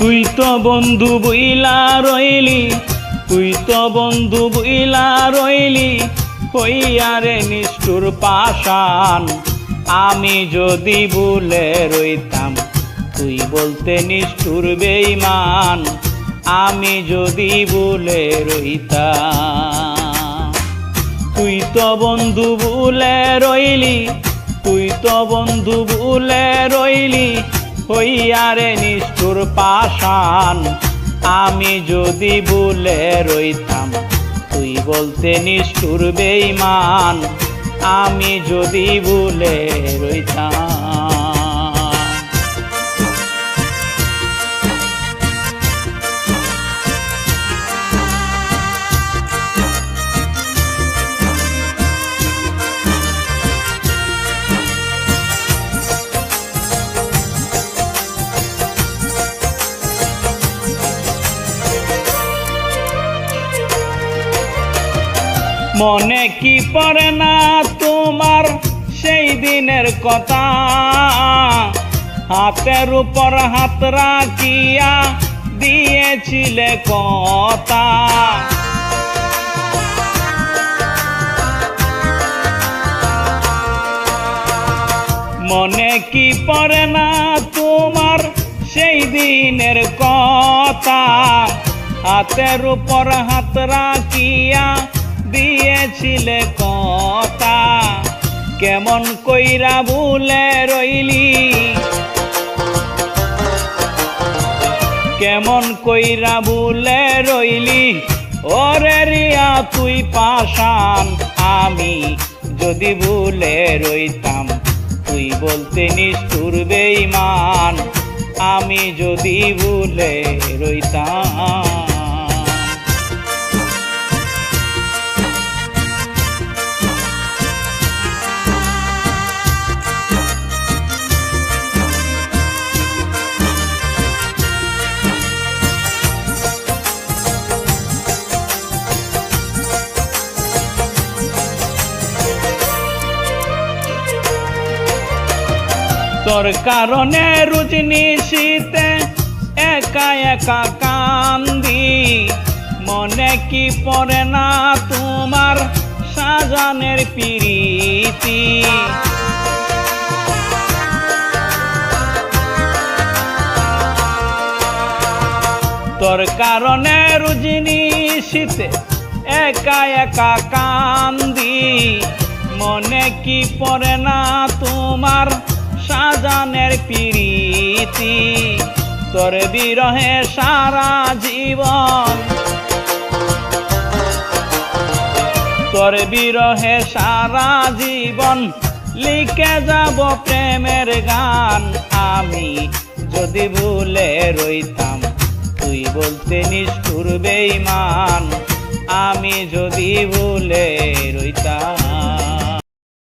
তুই তো বন্ধু বইলা রইলি, তুই তো বন্ধু বইলা রইলি হইয়ারে নিষ্ঠুর পাশান আমি যদি ভুলে রইতাম, তুই বলতে নিষ্ঠুর বেইমান আমি যদি ভুলে রইতাম। তুই তো বন্ধু ভুলে রইলি, তুই তো বন্ধু ভুলে রইলি হইয়ারে নিষ্ঠুর পাশান আমি যদি বলে রইতাম, তুই বলতে নিষ্ঠুর বেইমান আমি যদি বলে রইতাম। মনে কি পড়ে না তোমার সেই দিনের কথা? হাতের উপর হাত রাখিয়া দিয়েছিলে কথা। মনে কি পড়ে না তোমার সেই দিনের কথা? হাতের উপর হাত রাখিয়া দিয়েছিলে কথা কেমন কইরা ভুলে রইলি? কেমন কইরা ভুলে রইলি? ওরে রিয়া, তুই পাশান আমি যদি ভুলে রইতাম, তুই বলতে নিষ্ঠুর বেইমান আমি যদি ভুলে রইতাম। তোর কারণে রুজনি শীতে একা একা কান্দি। মনে কি পড়ে না তোমার সাজানের পিরিতি? তোর কারণে রুজিনি শীতে একা একা কান্দি। মনে কি পড়ে না তোমার সাজানের পিরিতি, তোর বিরহে সারা জীবন। তোর বিরহে সারা জীবন লিখে যাব প্রেমের গান। আমি যদি ভুলে রইতাম, তুই বলতে নিষ্ঠুর বেইমান আমি যদি ভুলে রইতাম